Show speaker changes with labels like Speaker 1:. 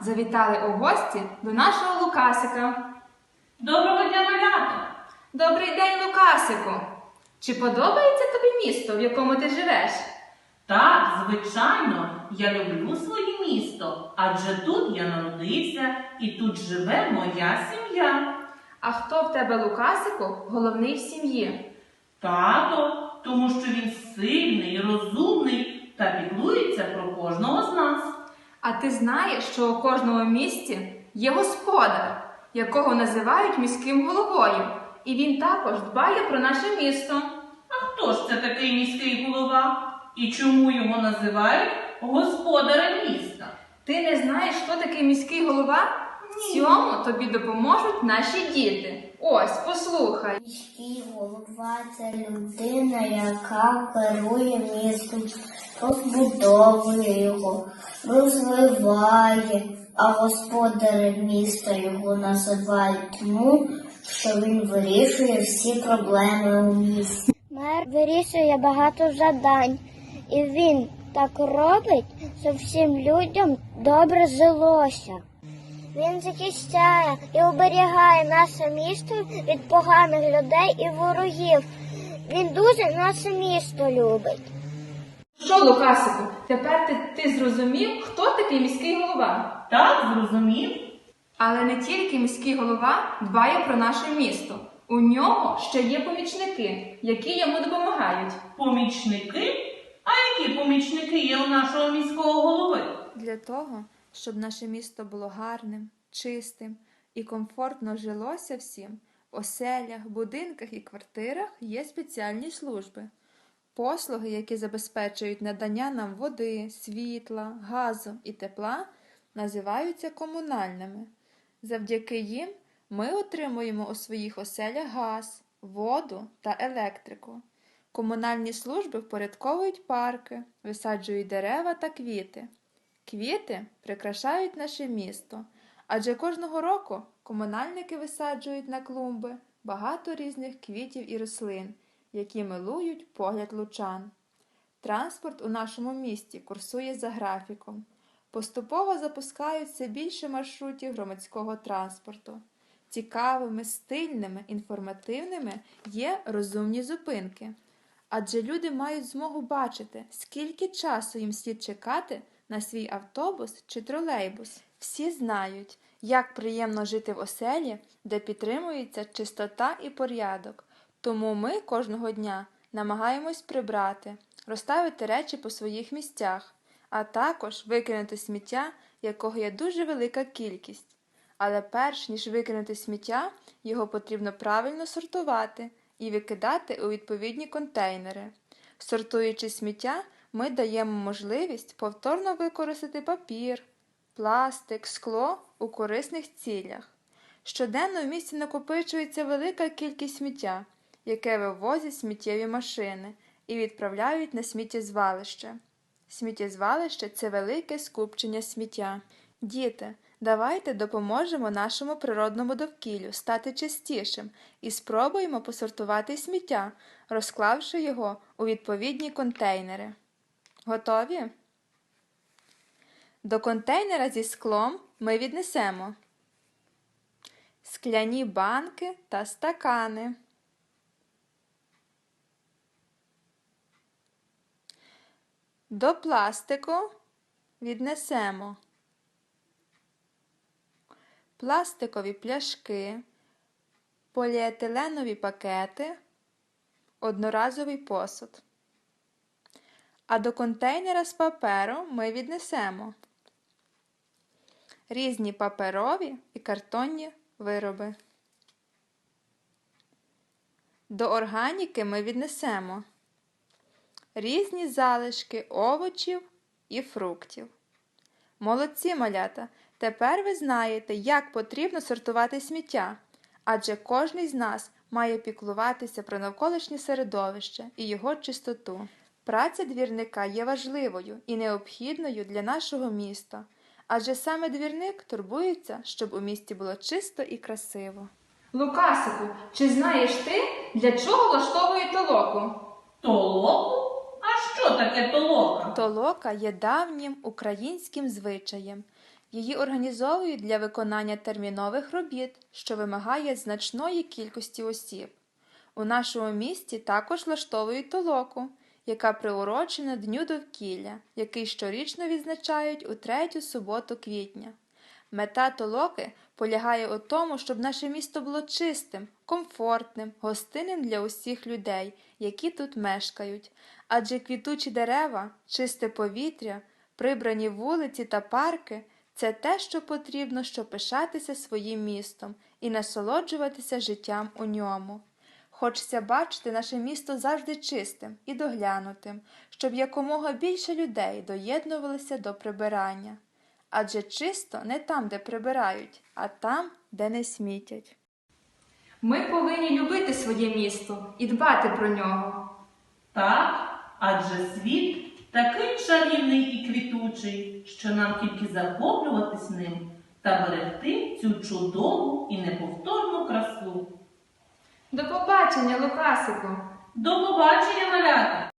Speaker 1: завітали у гості до нашого Лукасика.
Speaker 2: Доброго дня, малята!
Speaker 1: Добрий день, Лукасику! Чи подобається тобі місто, в якому ти живеш?
Speaker 2: Так, звичайно, я люблю своє місто, адже тут я народився і тут живе моя сім'я.
Speaker 1: А хто в тебе, Лукасику, головний в сім'ї?
Speaker 2: Тато, тому що він сильний, розумний та піклується про кожного з нас.
Speaker 1: А ти знаєш, що у кожному місті є господар, якого називають міським головою, і він також дбає про наше місто.
Speaker 2: А хто ж це такий міський голова? І чому його називають господарем міста?
Speaker 1: Ти не знаєш, хто такий міський голова? В цьому тобі допоможуть наші діти. Ось, послухай.
Speaker 3: Міський голова це людина, яка керує містом, розбудовує його, розвиває, а господарем міста його називають тому, що він вирішує всі проблеми у місті.
Speaker 4: Мер вирішує багато завдань, і він так робить, щоб всім людям добре жилося. Він захищає і оберігає наше місто від поганих людей і ворогів. Він дуже наше місто любить.
Speaker 1: Що, Лукасику, тепер ти, ти зрозумів, хто такий міський голова?
Speaker 2: Так, зрозумів?
Speaker 1: Але не тільки міський голова дбає про наше місто. У нього ще є помічники, які йому допомагають.
Speaker 2: Помічники? А які помічники є у нашого міського голови?
Speaker 1: Для того, щоб наше місто було гарним, чистим і комфортно жилося всім, в оселях, будинках і квартирах є спеціальні служби. Послуги, які забезпечують надання нам води, світла, газу і тепла, називаються комунальними. Завдяки їм ми отримуємо у своїх оселях газ, воду та електрику. Комунальні служби впорядковують парки, висаджують дерева та квіти. Квіти прикрашають наше місто, адже кожного року комунальники висаджують на клумби багато різних квітів і рослин, які милують погляд лучан. Транспорт у нашому місті курсує за графіком. Поступово запускаються більше маршрутів громадського транспорту. Цікавими, стильними, інформативними є розумні зупинки. Адже люди мають змогу бачити, скільки часу їм слід чекати на свій автобус чи тролейбус. Всі знають, як приємно жити в оселі, де підтримується чистота і порядок. Тому ми кожного дня намагаємось прибрати, розставити речі по своїх місцях, а також викинути сміття, якого є дуже велика кількість. Але перш ніж викинути сміття, його потрібно правильно сортувати і викидати у відповідні контейнери. Сортуючи сміття, ми даємо можливість повторно використати папір, пластик, скло у корисних цілях. Щоденно в місті накопичується велика кількість сміття, яке вивозять сміттєві машини і відправляють на сміттєзвалище. Сміттєзвалище це велике скупчення сміття. Діти, давайте допоможемо нашому природному довкіллю стати чистішим і спробуємо посортувати сміття, розклавши його у відповідні контейнери. Готові? До контейнера зі склом ми віднесемо скляні банки та стакани. До пластику віднесемо пластикові пляшки, поліетиленові пакети, одноразовий посуд. А до контейнера з паперу ми віднесемо різні паперові і картонні вироби. До органіки ми віднесемо різні залишки овочів і фруктів. Молодці малята! Тепер ви знаєте, як потрібно сортувати сміття, адже кожний з нас має піклуватися про навколишнє середовище і його чистоту. Праця двірника є важливою і необхідною для нашого міста, адже саме двірник турбується, щоб у місті було чисто і красиво. Лукасику, чи знаєш ти, для чого влаштовують толоку?
Speaker 2: Толоку? А що таке толока?
Speaker 1: Толока є давнім українським звичаєм. Її організовують для виконання термінових робіт, що вимагає значної кількості осіб. У нашому місті також влаштовують толоку, яка приурочена Дню довкілля, який щорічно відзначають у третю суботу квітня. Мета толоки полягає у тому, щоб наше місто було чистим, комфортним, гостинним для усіх людей, які тут мешкають. Адже квітучі дерева, чисте повітря, прибрані вулиці та парки це те, що потрібно, щоб пишатися своїм містом і насолоджуватися життям у ньому. Хочеться бачити наше місто завжди чистим і доглянутим, щоб якомога більше людей доєднувалися до прибирання. Адже чисто не там, де прибирають, а там, де не смітять.
Speaker 5: Ми повинні любити своє місто і дбати про нього.
Speaker 2: Так, адже світ такий чарівний і квітучий, що нам тільки захоплюватись ним та берегти цю чудову і неповторну красу.
Speaker 5: До побачення, Лукасику!
Speaker 2: До побачення, малята!